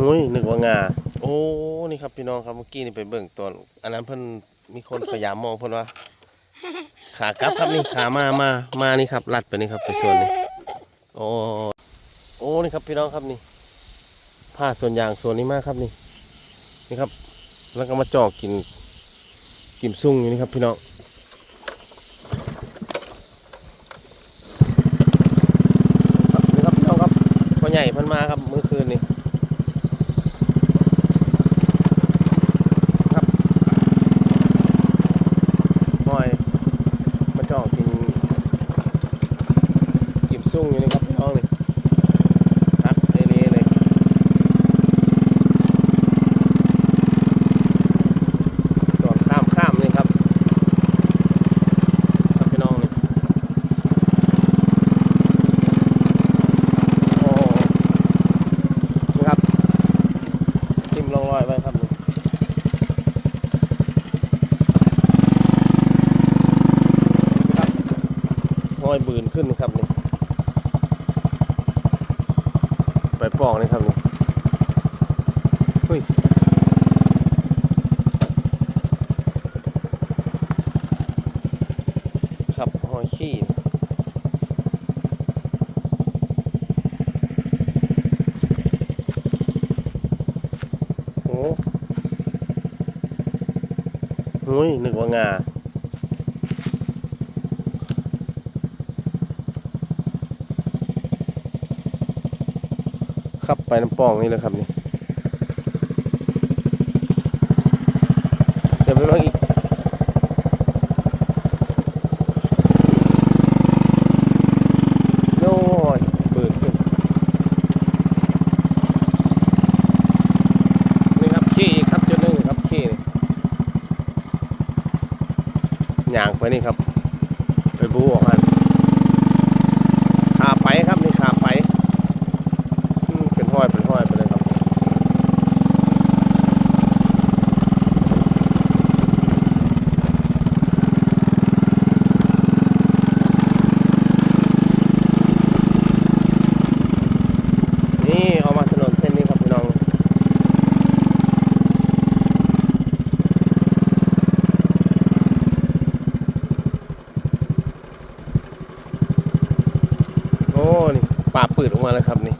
หุ้ยนึกว่างา โอ้นี่ครับพี่น้องครับเมื่อกี้นี่ไปเบิ่งตอนอันนั้นเพิ่นมีคนพยายามมองเพิ่นว่า ขากลับครับนี่ขามามามานี่ครับลัดไปนี่ครับไปส่วนนี้โอ้โอ้นี่ครับพี่น้องครับนี่ผ้าส่วนยางส่วนนี้มากครับนี่ นี่ครับ แล้วก็มาจอกกิน กิมซุ่งอยู่นี่ครับ พี่น้องครับนี่ครับพี่น้องครับพ่อใหญ่เพิ่นมาครับเมื่อคืนนี่ หอยมาจ่องกินกิมซุ่งอยู่นี่ครับพี่น้องนี่ครับเอเลยเลยจอดข้ามข้ามนี่ครับครับพี่น้องนี่โอ้นี่ครับทิมลงรอยไว้ครับนี่ ห้อย บืนขึ้นครับนี่ไปปอกนี่ครับนี่เฮ้ยครับหอยขี้โอ้โหยนึกว่างา ครับไปน้ำปองนี่เลยครับนี่เดี๋ยวไปบ้างอีกโน้ยเปิดขึ้นนี่ครับขี้อีกครับจุดหนึงครับขี้นี่ย่างไปนี่ครับ ไปบูออกหันขาไปครับนี่ขาไป อืมเป็นห้อยเป็นห้อยไปเลยครับนี่เอามาถนนเส้นนี้ครับพี่น้องโอ้นี่ ปืดออกมาแล้วครับนี่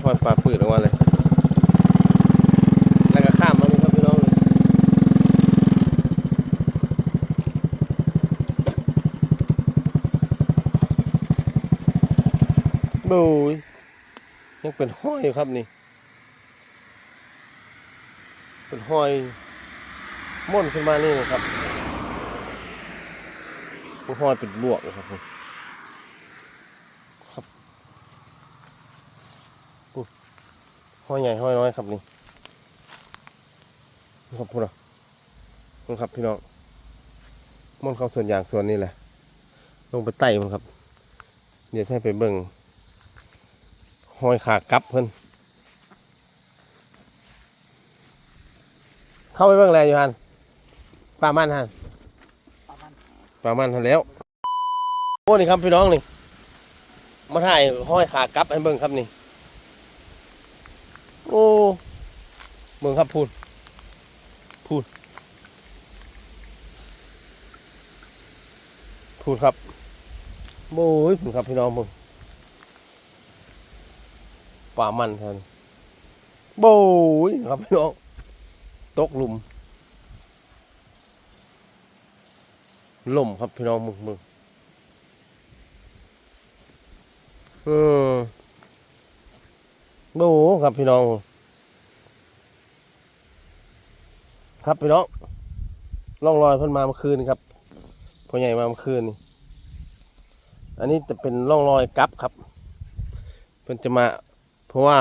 ทอดปลาปืดออกมาเลย แล้วก็ข้ามมานี่ครับพี่น้องดูยยังเป็นห้อยอยู่ครับนี่ เป็นห้อยม่นขึ้นมานี่นะครับห้อยเป็นบวกนะครับผม ห้อยใหญ่ห้อยน้อยครับนี่นี่ครับพวกเรานี่ครับพี่น้องม่อนเข้าส่วนอย่างส่วนนี้แหละ ลงไปไต่มันครับ เดี๋ยวให้ไปเบิ่งห้อยขากลับเพิ่นเข้าไปเบิ่งแลอยู่ฮันปลามันฮันปลามันฮันแล้วโอ้นี่ครับพี่น้องนี่มาถ่ายห้อยขากลับให้เบิ่งครับนี่ โอ้ เมืองครับพูดพูดพูดครับโอ้ยพูดครับพี่น้องมึงป่ามันแทนโบ้ยครับพี่น้องตกหลุมล่มครับพี่น้องมึงมึงเออโอ้ครับพี่น้อง ครับพี่น้องล่องรอยเพิ่นมาเมื่อคืนครับพ่อใหญ่มาเมื่อคืน อันนี้จะเป็นร่องรอยกับครับ เพิ่นจะมา เพราะว่า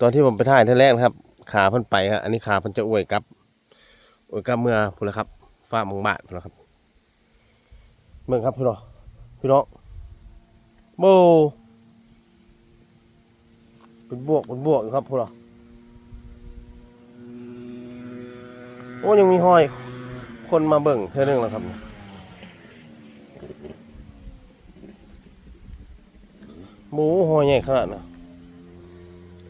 ตอนที่ผมไปถ่ายที่แรกครับ ขาเพิ่นไปครับอันนี้ขาเพิ่นจะอวยกับอวยกับเมื่อพุ่นละครับฟ้ามืองบาทพุ่นละครับเมืองครับพี่น้องพี่น้องโบเป็นบวกเป็นบวกอยู่ครับพวกเรา โอ้ยังมีห้อย คนมาเบิ่งเท่านึงแล้วครับหมูห้อยใหญ่ขนาดน่ะ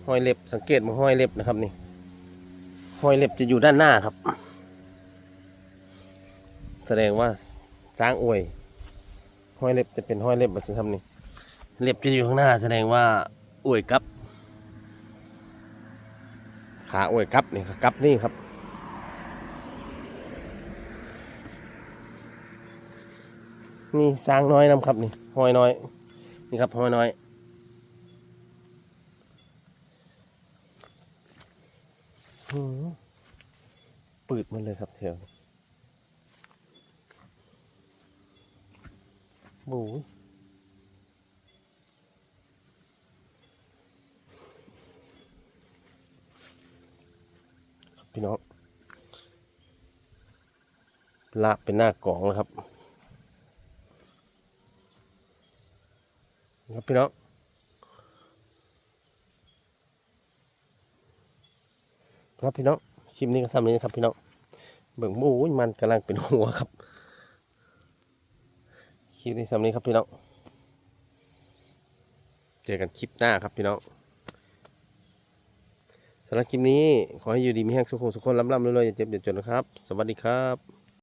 ห้อยเล็บสังเกตมาห้อยเล็บนะครับนี่ห้อยเล็บจะอยู่ด้านหน้าครับ แสดงว่าสร้างอวยห้อยเล็บจะเป็นห้อยเล็บแบบนี้ครับนี่เล็บจะอยู่ข้างหน้า แสดงว่าอวยกับขาอวยกับนี่ครับกับนี่ครับ นี่สร้างน้อยนำครับนี่หอยน้อย นี่ครับหอยน้อยหือปืดมันเลยครับแถวบูพี่น้องลากเป็นหน้ากล่องแล้วครับ ครับพี่น้องครับพี่น้องคลิปนี้ก็ซ้ำนี้นะครับพี่น้องเบิ่งบูยมันกำลังเป็นหัวครับคลิปนี้ซ้ำนี้ครับพี่น้องเจอกันคลิปหน้าครับพี่น้องสำหรับคลิปนี้ขอให้อยู่ดีมีแห้งสุขสุขคนร่ำร่ำรวยๆอย่าเจ็บอย่าจนนะครับ สวัสดีครับ